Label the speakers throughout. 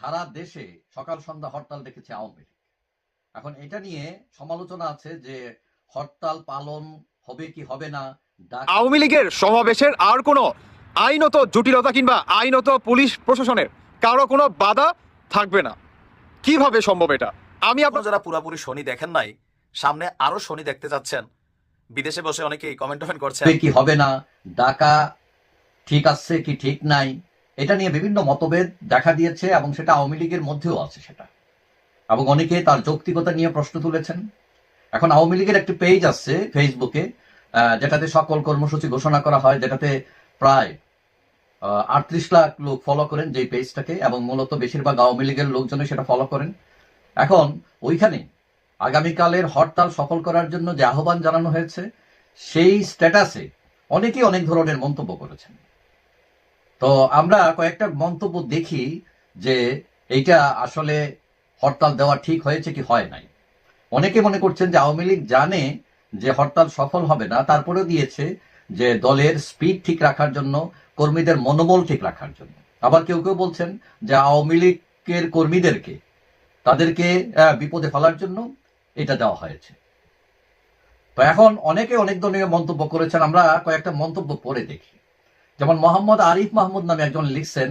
Speaker 1: সারা দেশে সকাল সন্ধ্যা হরতাল দেখেছে আওয়ামী লীগ। এখন এটা নিয়ে সমালোচনা আছে যে হরতাল পালন হবে কি হবে না
Speaker 2: আওয়ামী লীগের সমাবেশের আর কোনো আইনত জটিলতা কিংবা আইনত পুলিশ প্রশাসনের কারও কোনো বাধা থাকবে না। কীভাবে সম্ভব এটা? আমি আপনার
Speaker 3: আপনারা যারা পুরোপুরি শনি দেখেন নাই সামনে আরও শনি দেখতে যাচ্ছেন বিদেশে বসে অনেকেই কমেন্ট টমেন্ট করছেন
Speaker 1: কি হবে না ডাকা ঠিক আছে কি ঠিক নাই এটা নিয়ে বিভিন্ন মতভেদ দেখা দিয়েছে এবং সেটা আওয়ামী লীগের মধ্যেও আছে সেটা। এবং অনেকে তার যৌক্তিকতা নিয়ে প্রশ্ন তুলেছেন। এখন আওয়ামী লীগের একটি পেজ আছে ফেসবুকে যেটাতে সকল কর্মসূচি ঘোষণা করা হয়, যেটাতে প্রায় আটত্রিশ লাখ লোক ফলো করেন যে পেজটাকে এবং মূলত বেশিরভাগ আওয়ামী লীগের লোকজনই সেটা ফলো করেন। এখন ওইখানে আগামীকালের হরতাল সফল করার জন্য যে আহ্বান জানানো হয়েছে, সেই স্ট্যাটাসে অনেকেই অনেক ধরনের মন্তব্য করেছেন। তো আমরা কয়েকটা মন্তব্য দেখি যে এইটা আসলে হরতাল দেওয়া ঠিক হয়েছে কি হয় নাই। অনেকে মনে করছেন যে আওয়ামী লীগ জানে যে হরতাল সফল হবে না, তারপরেও দিয়েছে যে দলের স্পিড ঠিক রাখার জন্য, কর্মীদের মনোবল ঠিক রাখার জন্য। আবার কেউ কেউ বলছেন যে আওয়ামী লীগের কর্মীদেরকে, তাদেরকে বিপদে ফেলার জন্য এটা দেওয়া হয়েছে। তো এখন অনেকে অনেক ধরনের মন্তব্য করেছেন, আমরা কয়েকটা মন্তব্য পড়ে দেখি। যেমন মোহাম্মদ আরিফ মাহমুদ নামে একজন লিখছেন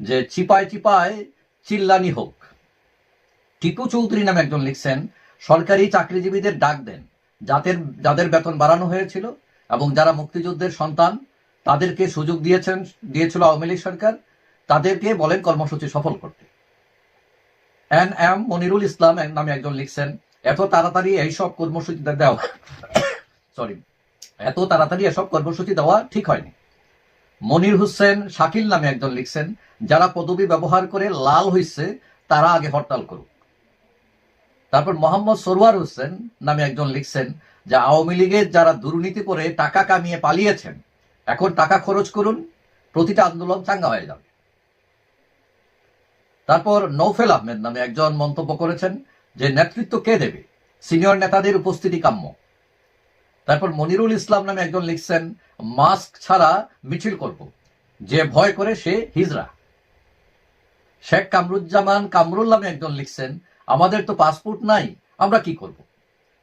Speaker 1: যে, চিপায় চিপায় চিল্লানি হোক। টিপু চৌধুরী নামে একজন লিখছেন, সরকারি চাকরিজীবীদের ডাক দেন। যাদের যাদের বেতন বাড়ানো হয়েছিল এবং যারা মুক্তিযুদ্ধের সন্তান, তাদেরকে সুযোগ দিয়েছেন, দিয়েছিল আওয়ামী লীগ সরকার, তাদেরকে বলেন কর্মসূচি সফল করতে। এন এম মনিরুল ইসলাম নামে একজন লিখছেন, এত তাড়াতাড়ি এইসব কর্মসূচি দেওয়া সরি এত তাড়াতাড়ি এসব কর্মসূচি দেওয়া ঠিক হয়নি। মনির হোসেন শাকিল নামে একজন লিখছেন, যারা পদবি ব্যবহার করে লাল হইছে, তারা আগে হরতাল করুক। তারপর মোহাম্মদ সরওয়ার হোসেন নামে একজন লিখছেন, যে আওয়ামী লীগের যারা দুর্নীতি করে টাকা কামিয়ে পালিয়েছেন, এখন টাকা খরচ করুন, প্রতিটা আন্দোলন চাঙ্গা হয়ে যাবে। তারপর নৌফেল আহমেদ নামে একজন মন্তব্য করেছেন, যে নেতৃত্ব কে দেবে? সিনিয়র নেতাদের উপস্থিতি কাম্য। তারপর মনিরুল ইসলাম নামে একজন লিখছেন, মাস্ক ছাড়া মিছিল করব। যে ভয় করে সে হিজরা। শেখ কামরুজ্জামান কামরুল নামে একজন লিখছেন, আমাদের তো পাসপোর্ট নাই, আমরা কি করব?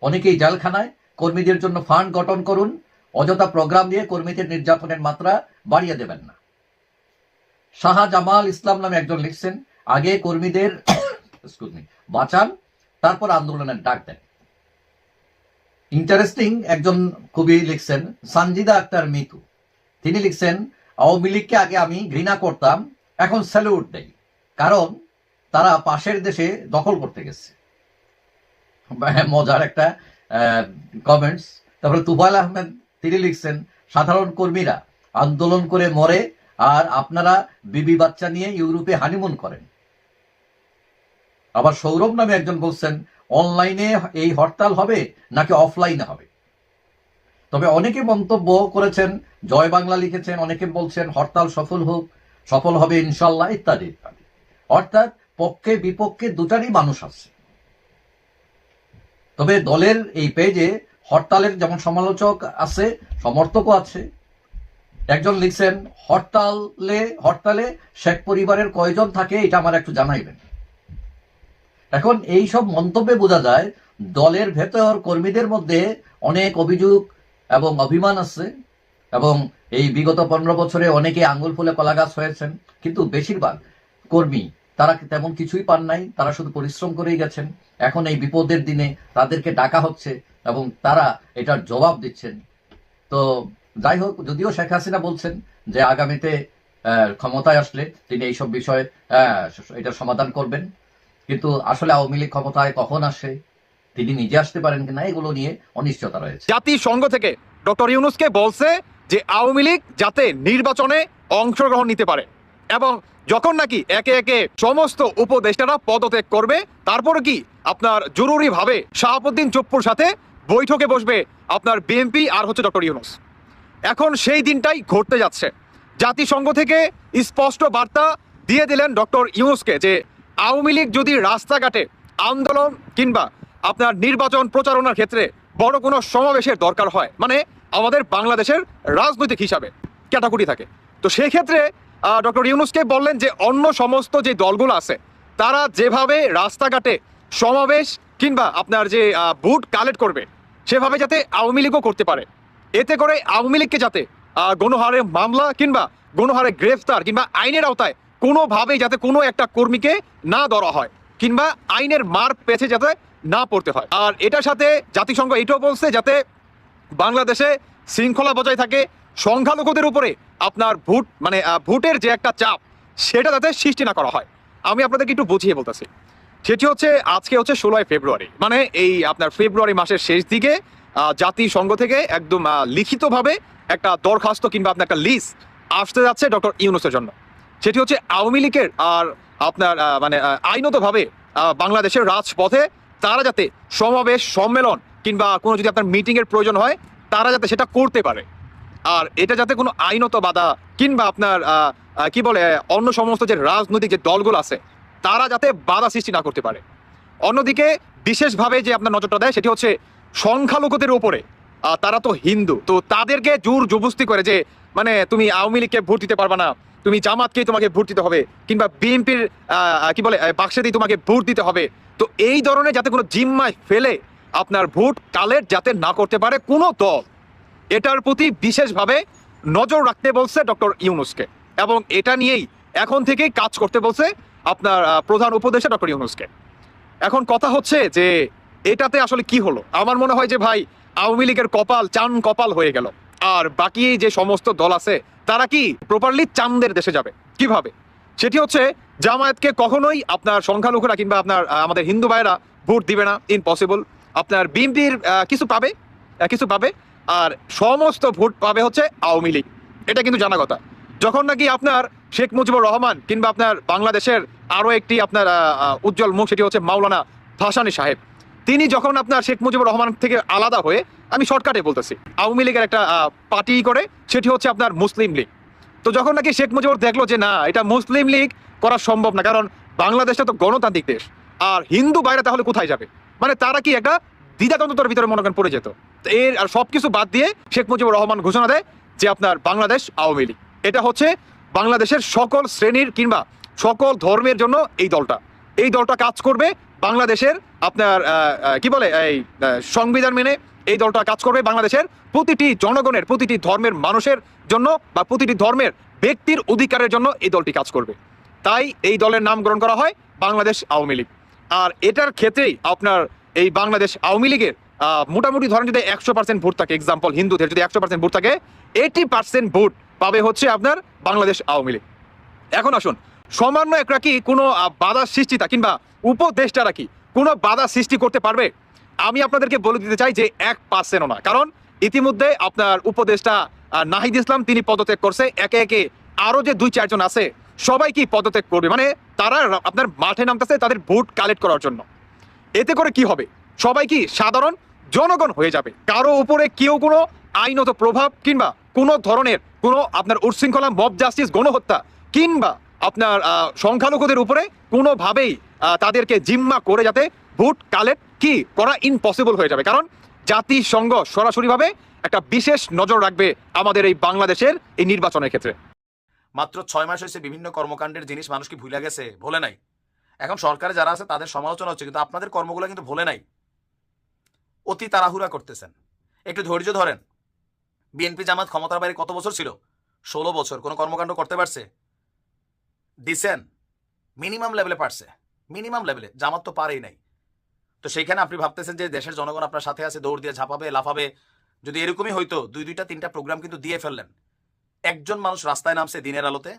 Speaker 1: অনেকেই জেলখানায় কর্মীদের জন্য ফান্ড গঠন করুন, অযথা প্রোগ্রাম দিয়ে কর্মীদের নির্যাতনের মাত্রা বাড়িয়ে দেবেন না। শাহজামাল ইসলাম নামে একজন লিখছেন, আগে কর্মীদের বাঁচান, তারপর আন্দোলনের ডাক দেন। ইন্টারেস্টিং একজন কবি লিখছেন সঞ্জিদা আক্তার মিতু। তিনি লিখছেন, আওয়ামী লীগকে আগে আমি ঘৃণা করতাম, এখন স্যালুট দেই, কারণ তারা পাশের দেশে দখল করতে গেছে। মজার একটা কমেন্টস তারপরে তুফাইল আহমেদ, তিনি লিখছেন, সাধারণ কর্মীরা আন্দোলন করে মরে আর আপনারা বিবি বাচ্চা নিয়ে ইউরোপে হানিমুন করেন। আবার সৌরভ নামে একজন বলছেন অনলাইনে এই হরতাল হবে নাকি অফলাইনে হবে? তবে অনেকে মন্তব্য করেছেন, জয় বাংলা লিখেছেন, অনেকে বলছেন হরতাল সফল হোক, সফল হবে ইনশাল্লাহ ইত্যাদি ইত্যাদি। অর্থাৎ পক্ষে বিপক্ষে দুটারই মানুষ আছে। তবে দলের এই পেজে হরতালের যেমন সমালোচক আছে, সমর্থকও আছে। একজন লিখছেন, হরতালে হরতালে শেখ পরিবারের কয়জন থাকে এটা আমার একটু জানাইবেন। এখন এই সব মন্তব্যে বোঝা যায়, দলের ভেতর কর্মীদের মধ্যে অনেক অভিযোগ এবং অভিমান আছে এবং এই বিগত পনেরো বছরে অনেকে আঙ্গুল ফুলে কলা গাছ হয়েছেন, কিন্তু বেশিরভাগ কর্মী তারা তেমন কিছুই পান নাই, তারা শুধু পরিশ্রম করেই গেছেন। এখন এই বিপদের দিনে তাদেরকে ডাকা হচ্ছে এবং তারা এটার জবাব দিচ্ছেন। তো যাই হোক, যদিও শেখ হাসিনা বলছেন যে আগামীতে ক্ষমতায় আসলে তিনি এইসব বিষয়ে এটার সমাধান করবেন। কিন্তু আসলে আওয়ামী লীগ ক্ষমতায় কখন আসে, তিনি নিজে আসতে পারেন কিনা, এগুলো নিয়ে অনিশ্চয়তা রয়েছে।
Speaker 2: জাতিসংঘ থেকে ডক্টর ইউনুসকে বলছে যে আওয়ামী লীগ যাতে নির্বাচনে অংশগ্রহণ নিতে পারে এবং যখন নাকি একে একে সমস্ত উপদেষ্টারা পদত্যাগ করবে, তারপরে কি আপনার জরুরিভাবে শাহাবুদ্দিন চপ্পুর সাথে বৈঠকে বসবে আপনার বিএনপি আর হচ্ছে ডক্টর ইউনুস। এখন সেই দিনটাই ঘটতে যাচ্ছে। জাতিসংঘ থেকে স্পষ্ট বার্তা দিয়ে দিলেন ডক্টর ইউনুসকে যে আওয়ামী লীগ যদি রাস্তাঘাটে আন্দোলন কিংবা আপনার নির্বাচন প্রচারণার ক্ষেত্রে বড় কোনো সমাবেশের দরকার হয় মানে আমাদের বাংলাদেশের রাজনৈতিক হিসাবে ক্যাটাগরি থাকে। তো সেই ক্ষেত্রে ডক্টর ইউনুসকে বললেন যে অন্য সমস্ত যে দলগুলো আছে, তারা যেভাবে রাস্তাঘাটে সমাবেশ কিংবা আপনার যে বুট কালেক্ট করবে, সেভাবে যাতে আওয়ামী লীগও করতে পারে। এতে করে আওয়ামী লীগকে যাতে গণহারে মামলা কিংবা গণহারে গ্রেফতার কিংবা আইনের আওতায় কোনোভাবেই যাতে কোনো একটা কর্মীকে না ধরা হয়, কিংবা আইনের মার পেছে যাতে না পড়তে হয়। আর এটার সাথে জাতিসংঘ এটাও বলছে যাতে বাংলাদেশে শৃঙ্খলা বজায় থাকে, সংখ্যালঘুদের উপরে আপনার ভোট মানে ভোটের যে একটা চাপ, সেটা যাতে সৃষ্টি না করা হয়। আমি আপনাদেরকে একটু বুঝিয়ে বলতেছি। সেটি হচ্ছে, আজকে হচ্ছে ষোলোই ফেব্রুয়ারি। মানে এই আপনার ফেব্রুয়ারি মাসের শেষ দিকে জাতিসংঘ থেকে একদম লিখিতভাবে একটা দরখাস্ত কিংবা আপনার একটা লিস্ট আসতে যাচ্ছে ডক্টর ইউনুসের জন্য। সেটি হচ্ছে আওয়ামী লীগের আর আপনার মানে আইনতভাবে বাংলাদেশের রাজপথে তারা যাতে সমাবেশ, সম্মেলন কিংবা কোনো যদি আপনার মিটিংয়ের প্রয়োজন হয়, তারা যাতে সেটা করতে পারে। আর এটা যাতে কোনো আইনত বাধা কিংবা আপনার কি বলে, অন্য সমস্ত যে রাজনৈতিক যে দলগুলো আছে, তারা যাতে বাধা সৃষ্টি না করতে পারে। অন্যদিকে বিশেষভাবে যে আপনার নজরটা দেয়, সেটি হচ্ছে সংখ্যালঘুদের উপরে। তারা তো হিন্দু, তো তাদেরকে জোর জবস্তি করে যে মানে তুমি আওয়ামী লীগকে ভোট দিতে পারবা না তুমি জামাতকেই তোমাকে ভোট দিতে হবে কিংবা বিএনপির কি বলে আহ, বাক্সে দিয়ে তোমাকে ভোট দিতে হবে। তো এই ধরনের যাতে কোনো জিম্মায় ফেলে আপনার ভোট কালেক্ট যাতে না করতে পারে কোনো দল এটার প্রতি বিশেষভাবে নজর রাখতে বলছে ডক্টর ইউনুসকে এবং এটা নিয়েই এখন থেকেই কাজ করতে বলছে আপনার প্রধান উপদেষ্টা ডক্টর ইউনুসকে। এখন কথা হচ্ছে যে এটাতে আসলে কি হলো? আমার মনে হয় যে ভাই আওয়ামী লীগের কপাল চান কপাল হয়ে গেল। আর বাকি যে সমস্ত দল আছে, তারা কি প্রপারলি চান্দের দেশে যাবে? কীভাবে? সেটি হচ্ছে, জামায়াতকে কখনোই আপনার সংখ্যালঘুরা কিংবা আপনার আমাদের হিন্দু ভাইরা ভোট দিবে না ইম্পসিবল আপনার বিএনপির কিছু পাবে কিছু পাবে, আর সমস্ত ভোট পাবে হচ্ছে আওয়ামী লীগ। এটা কিন্তু জানা কথা। যখন নাকি আপনার শেখ মুজিবুর রহমান কিংবা আপনার বাংলাদেশের আরও একটি আপনার উজ্জ্বল মুখ, সেটি হচ্ছে মাওলানা ভাসানী সাহেব। তিনি যখন আপনার শেখ মুজিবুর রহমান থেকে আলাদা হয়ে আমি শর্টকাটে বলতেছি। আওয়ামী লীগের একটা পার্টি করে, সেটি হচ্ছে আপনার মুসলিম লীগ। তো যখন নাকি শেখ মুজিবুর দেখল যে না, এটা মুসলিম লীগ করা সম্ভব না, কারণ বাংলাদেশটা তো গণতান্ত্রিক দেশ, আর হিন্দু বাইরে তাহলে কোথায় যাবে? মানে তারা কি একটা দ্বিধাদ্বন্দ্বতার ভিতরে মনে করেন পড়ে যেত। এর, আর সব কিছু বাদ দিয়ে শেখ মুজিবুর রহমান ঘোষণা দেয় যে আপনার বাংলাদেশ আওয়ামী লীগ। এটা হচ্ছে বাংলাদেশের সকল শ্রেণির কিংবা সকল ধর্মের জন্য এই দলটা। এই দলটা কাজ করবে বাংলাদেশের আপনার কি বলে, এই সংবিধান মেনে এই দলটা কাজ করবে বাংলাদেশের প্রতিটি জনগণের, প্রতিটি ধর্মের মানুষের জন্য বা প্রতিটি ধর্মের ব্যক্তির অধিকারের জন্য এই দলটি কাজ করবে। তাই এই দলের নামকরণ করা হয় বাংলাদেশ আওয়ামী লীগ। আর এটার ক্ষেত্রেই আপনার এই বাংলাদেশ আওয়ামী লীগের মোটামুটি ধরেন যদি একশো পার্সেন্ট ভোট থাকে এক্সাম্পল হিন্দুদের যদি একশো পার্সেন্ট ভোট থাকে এইটি পার্সেন্ট ভোট পাবে হচ্ছে আপনার বাংলাদেশ আওয়ামী লীগ। এখন আসুন সামান্য একরা কি কোনো বাধা সৃষ্টিতা কিংবা উপদেষ্টারা কি কোনো বাধা সৃষ্টি করতে পারবে? আমি আপনাদেরকে বলে দিতে চাই যে এক পার্সেন্টও না। কারণ ইতিমধ্যে আপনার উপদেষ্টা নাহিদ ইসলাম তিনি পদত্যাগ করছে। একে একে আরও যে দুই চারজন আছে, সবাই কি পদত্যাগ করবে? মানে তারা আপনার মাঠে নামতেছে তাদের ভোট কালেক্ট করার জন্য। এতে করে কি হবে? সবাই কি সাধারণ জনগণ হয়ে যাবে? কারও উপরে কেউ কোনো আইনত প্রভাব কিংবা কোনো ধরনের কোনো আপনার উচ্ছৃঙ্খলা মব জাস্টিস গণহত্যা কিংবা আপনার সংখ্যালঘুদের উপরে কোনোভাবেই তাদেরকে জিম্মা করে যাতে ভোট কালেক্ট কি করা ইম্পসিবল হয়ে যাবে। কারণ জাতিসংঘ সরাসরিভাবে একটা বিশেষ নজর রাখবে আমাদের এই বাংলাদেশের এই নির্বাচনের ক্ষেত্রে।
Speaker 3: মাত্র ছয় মাস হয়েছে বিভিন্ন কর্মকাণ্ডের জিনিস মানুষ কি ভুলে গেছে? ভোলে নাই। এখন সরকারে যারা আছে, তাদের সমালোচনা হচ্ছে, কিন্তু আপনাদের কর্মগুলো কিন্তু ভোলে নাই। অতি তাড়াহুড়া করতেছেন। একটু ধৈর্য ধরেন। বিএনপি জামাত ক্ষমতার বাইরে কত বছর ছিল? ষোলো বছর। কোনো কর্মকাণ্ড করতে পারছে? দিছেন। মিনিমাম লেভেলে পারছে। মিনিমাম লেভেলে। জামাত তো পারেই নাই। তো সেইখানে আপনি ভাবতেছেন যে দেশের জনগণ আপনার সাথে আছে, দৌড় দিয়ে ঝাঁপাবে, লাফাবে। যদি এরকমই হইতো, দুই, দুইটা, তিনটা প্রোগ্রাম কিন্তু দিয়ে ফেললেন। একজন মানুষ রাস্তায় নামছে দিনের আলোতে।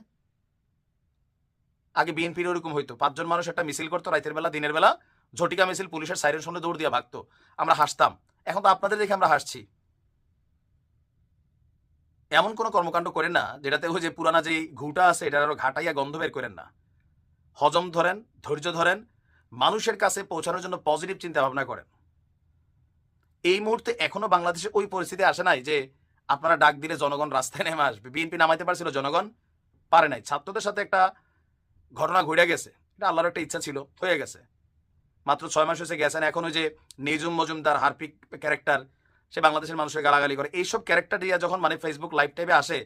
Speaker 3: আগে বিএনপির ওরকম হইতো। পাঁচজন মানুষ একটা মিছিল করতো রাতের বেলা, দিনের বেলা, ঝটিকা মিছিল, পুলিশের সাইরের সঙ্গে দৌড় দিয়ে ভাগতো। আমরা হাসতাম। এখন তো আপনাদের দেখে আমরা হাসছি। এমন কোনো কর্মকাণ্ড করেন না, যেটাতে ওই যে পুরানা যে ঘুটা আছে, এটার আরও ঘাটাইয়া গন্ধ বের করেন না। হজম ধরেন, ধৈর্য ধরেন মানুষের কাছে পৌঁছানোর জন্য পজিটিভ চিন্তা ভাবনা করেন। এই মুহূর্তে এখনও বাংলাদেশে ওই পরিস্থিতি আসে নাই যে আপনারা ডাক দিলে জনগণ রাস্তায় নেমে আসবে। বিএনপি নামাইতে পারছিল, জনগণ পারে নাই। ছাত্রদের সাথে একটা ঘটনা ঘুরে গেছে। এটা আল্লাহর একটা ইচ্ছা ছিল, হয়ে গেছে। মাত্র ছয় মাস হয়েছে গেছেন এখন ওই যে নিজুম মজুমদার হারপিক ক্যারেক্টার সে বাংলাদেশের মানুষের গালাগালি করে। এইসব ক্যারেক্টার দিয়ে যখন মানে ফেসবুক লাইভ টাইপে আসে